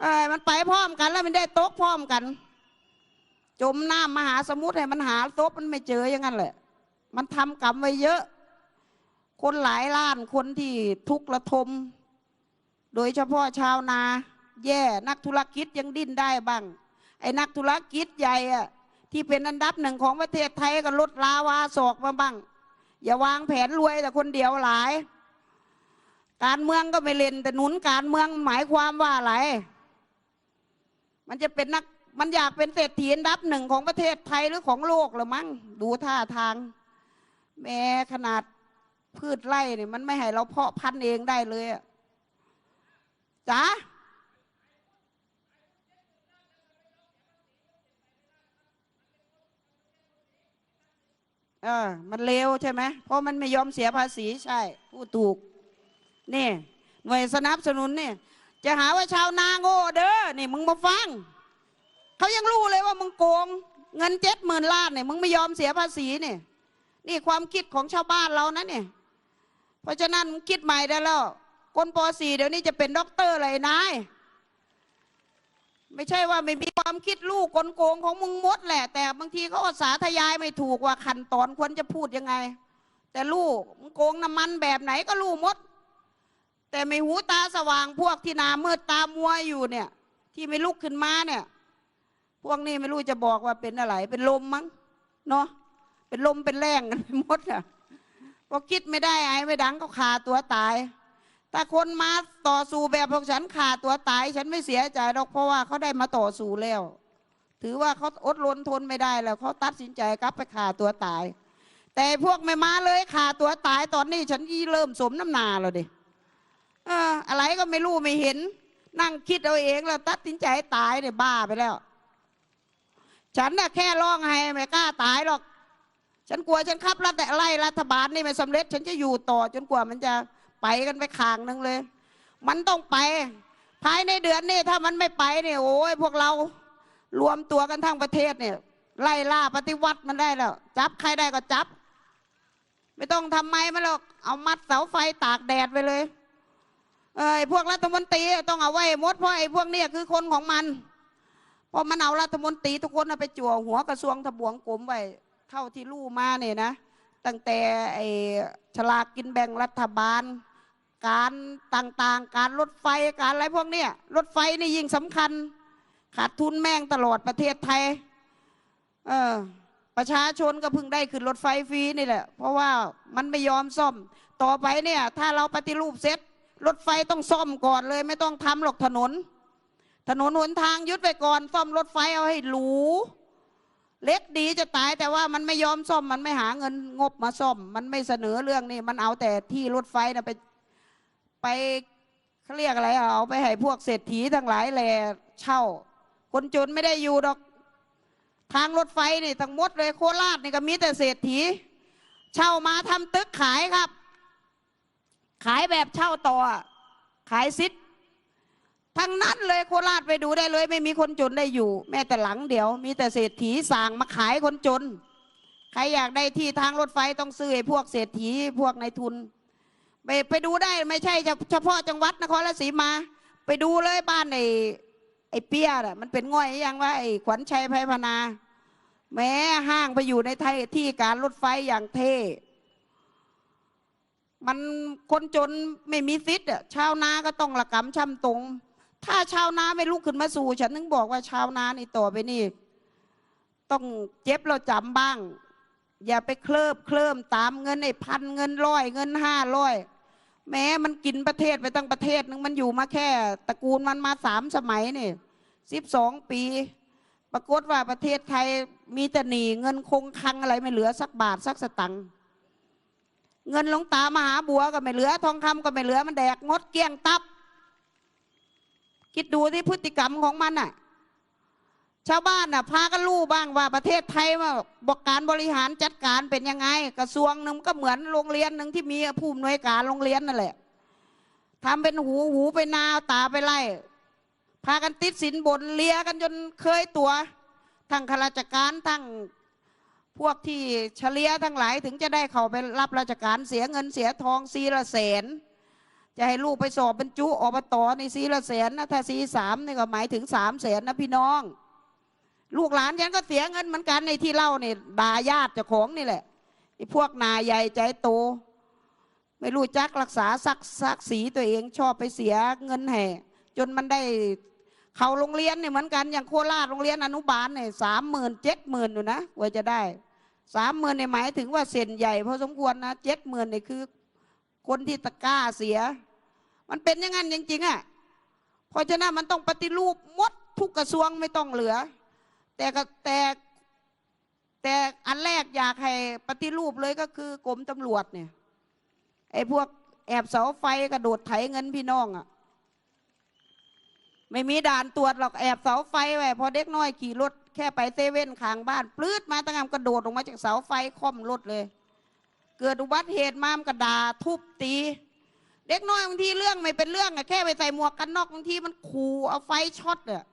เอ้ยมันไปพร้อมกันแล้วมันได้ตกพร้อมกัน จมน้ำมหาสมุทรให้มันหาตกมันไม่เจออย่างนั้นแหละ มันทำกรรมไว้เยอะ คนหลายล้านคนที่ทุกข์ระทม โดยเฉพาะชาวนา แย่นักธุรกิจยังดิ้นได้บ้าง ไอ้นักธุรกิจใหญ่อะที่เป็นอันดับหนึ่งของประเทศไทยก็ลดลาวาศอกมาบ้าง อย่าวางแผนรวยแต่คนเดียวหลาย การเมืองก็ไม่เล่นแต่หนุนการเมืองหมายความว่าอะไร มันจะเป็นนักมันอยากเป็นเศรษฐีอันดับหนึ่งของประเทศไทยหรือของโลกหรือมั้งดูท่าทาง แม้ขนาดพืชไร่เนี่ยมันไม่ให้เราเพาะพันธุ์เองได้เลยจ๋าเออ มันเลวใช่ไหม เพราะมันไม่ยอมเสียภาษีใช่พูดถูก นี่ หน่วยสนับสนุนเนี่ย จะหาว่าชาวนาโง่เด้อนี่มึงมาฟังเขายังรู้เลยว่ามึงโกง เงินเจ็ดหมื่นล้านเนี่ยมึงไม่ยอมเสียภาษีเนี่ยนี่ความคิดของชาวบ้านเรานะเนี่ย เพราะฉะนั้นมึงคิดใหม่ได้แล้วคนป .4 เดี๋ยวนี้จะเป็นด็อกเตอร์อะไรนายไม่ใช่ว่าไม่มีความคิดลูกกลโกงของมึงมดแหละ แต่บางทีเขาสาธยายไม่ถูกว่าขั้นตอนควรจะพูดยังไง แต่ลูกมึงโกงน้ำมันแบบไหนก็ลูกมด แต่ไม่หูตาสว่างพวกที่นามืดตามัวอยู่เนี่ย ที่ไม่ลุกขึ้นมาเนี่ย พวกนี้ไม่รู้จะบอกว่าเป็นอะไร เป็นลมมั้งเนาะเป็นลมเป็นแรงกันไปหมดอะพอคิดไม่ได้ไอ้ไม่ดังก็ขาตัวตาย ถ้าคนมาต่อสู้แบบพวกฉันขาตัวตาย ฉันไม่เสียใจหรอกเพราะว่าเขาได้มาต่อสู้แล้ว ถือว่าเขาอดรนทนไม่ได้แล้วเขาตัดสินใจกลับไปขาตัวตาย แต่พวกไม่มาเลยขาตัวตายตอนนี้ฉันยี่เริ่มสมน้ำนาแล้วดิ เอออะไรก็ไม่รู้ไม่เห็น นั่งคิดเอาเองแล้วตัดสินใจตายเนี่ยบ้าไปแล้ว ฉันน่ะแค่ร้องไห้ไม่กล้าตายหรอก ฉันกลัวฉันขับรัฐไล่รัฐบาลนี่ไม่สำเร็จ ฉันจะอยู่ต่อจนกว่ามันจะไปกันไปขางหนึงเลย มันต้องไป ภายในเดือนนี้ถ้ามันไม่ไปเนี่ยโอ้ยพวกเรารวมตัวกันทั้งประเทศเนี่ย ไล่ล่าปฏิวัติมันได้แล้ว จับใครได้ก็จับ ไม่ต้องทำไมมันหรอก เอามัดเสาไฟตากแดดไปเลย เอ้พวกรัฐมนตรีต้องเอาไว้หมดเพราะไอ้พวกนี้คือคนของมันพอมันเอารัฐมนตรีทุกคนไปจั่วหัวกระทรวงทบวงกรมไว้เท่าที่ลู่มาเนี่ยนะ ตั้งแต่ไอ้ฉลากกินแบ่งรัฐบาล การต่างๆ การรถไฟการอะไรพวกเนี้ยรถไฟนี่ยิ่งสำคัญ ขาดทุนแม่งตลอดประเทศไทยเออประชาชนก็เพิ่งได้ขึ้นรถไฟฟรีนี่แหละ เพราะว่ามันไม่ยอมซ่อม ต่อไปเนี่ย ถ้าเราปฏิรูปเสร็จ รถไฟต้องซ่อมก่อนเลย ไม่ต้องทำหรอกถนน ถนนหนทางยึดไปก่อนซ่อมรถไฟเอาให้หรูเล็กดีจะตายแต่ว่ามันไม่ยอมซ่อม มันไม่หาเงินงบมาซ่อม มันไม่เสนอเรื่องนี้มันเอาแต่ที่รถไฟนะไปไปเขาเรียกอะไรเอาไปให้พวกเศรษฐีทั้งหลายแหล่เช่า คนจนไม่ได้อยู่ดอกทางรถไฟนี่ทั้งหมดเลยโคราชนี่ก็มีแต่เศรษฐี เช่ามาทำตึกขายครับ ขายแบบเช่าต่อ ขายซิททั้งนั้นเลยโคราชไปดูได้เลย ไม่มีคนจนได้อยู่ แม้แต่หลังเดียว มีแต่เศรษฐีสั่งมาขายคนจน ใครอยากได้ที่ทางรถไฟต้องซื้อให้พวกเศรษฐีพวกนายทุน ไปไปดูได้ไม่ใช่เฉพาะจังหวัดนครราชสีมา ไปดูเลยบ้านไอ้ไอ้เปียน่ะมันเป็นง่อยยังว่าไอ้ขวัญชัยไพพนา แม้ห้างไปอยู่ในไทยที่การรถไฟอย่างเท่ มันคนจนไม่มีสิทธิ์อะชาวนาก็ต้องระกำช่ำตรง ถ้าชาวนาไม่ลุกขึ้นมาสู่ ฉันนึงบอกว่าชาวนานี่ต่อไปนี่ ต้องเจ็บเราจำบ้าง อย่าไปเคลิบเคลิมตามเงินไอ้พันเงินร้อยเงินห้าร้อยแม้มันกินประเทศไปตั้งประเทศนึงมันอยู่มาแค่ตระกูลมันมาสามสมัยนี่สิบสองปี ปรากฏว่าประเทศไทยมีแต่หนีเงินคงคังอะไรไม่เหลือสักบาทสักสตังค์ เงินหลวงตามหาบัวก็ไม่เหลือ ทองคำก็ไม่เหลือ มันแดกงดเกลี้ยงตับ คิดดูที่พฤติกรรมของมันน่ะ ชาวบ้านน่ะ พากันรู้บ้างว่าประเทศไทยว่าบอกการบริหารจัดการเป็นยังไง กระทรวงหนึ่งก็เหมือนโรงเรียนหนึ่งที่มีผู้อำนวยการโรงเรียนนั่นแหละทำเป็นหูหูไปนาตาไปไล่พากันติดสินบนเลียกันจนเคยตัวทั้งข้าราชการทั้ง พวกที่เฉลียทั้งหลายถึงจะได้เข้าไปรับราชการเสียเงินเสียทองซีละแสน จะให้ลูกไปสอบบรรจุอบตในสีละแสนนะถ้าสีสามนี่ก็หมายถึงสามแสนนะพี่น้อง ลูกหลานฉันก็เสียเงินเหมือนกันในที่เล่าเนี่ยดาญาติเจ้าของนี่แหละไอ้พวกนายใหญ่ใจโต ไม่รู้จักรักษาศักดิ์ศักดิ์ศรีตัวเองชอบไปเสียเงินแห่จนมันได้เขาโรงเรียนเนี่ยเหมือนกันอย่างโคราชโรงเรียนอนุบาลเนี่ยสามหมื่นเจ็ดหมื่นอยู่นะกว่าจะได้ สามหมื่นเนี่ยหมายถึงว่าเส้นใหญ่พอสมควรนะเจ็ดหมื่นเนี่ยคือ คนที่ตะก้าเสีย มันเป็นอย่างนั้นจริงๆอะเพราะฉะนั้นมันต้องปฏิรูปหมดทุกกระทรวงไม่ต้องเหลือ แต่ก็แต่แต่อันแรกอยากให้ปฏิรูปเลยก็คือกรมตำรวจเนี่ยไอ้พวกแอบเสาไฟกระโดดไถเงินพี่น้องอะ่ะ ไม่มีด่านตรวจหรอกแอบเสาไฟไว้พอเด็กน้อยขี่รถ แค่ไปเซเว่นข้างบ้านปลื้ดมาตั้งงามกระโดดลงมาจากเสาไฟค่อมรถเลย เกิดอุบัติเหตุมามกระดาทุบตี เด็กน้อยบางทีเรื่องไม่เป็นเรื่องอะแค่ไปใส่หมวกกันน็อกบางทีมันขู่เอาไฟช็อตอะ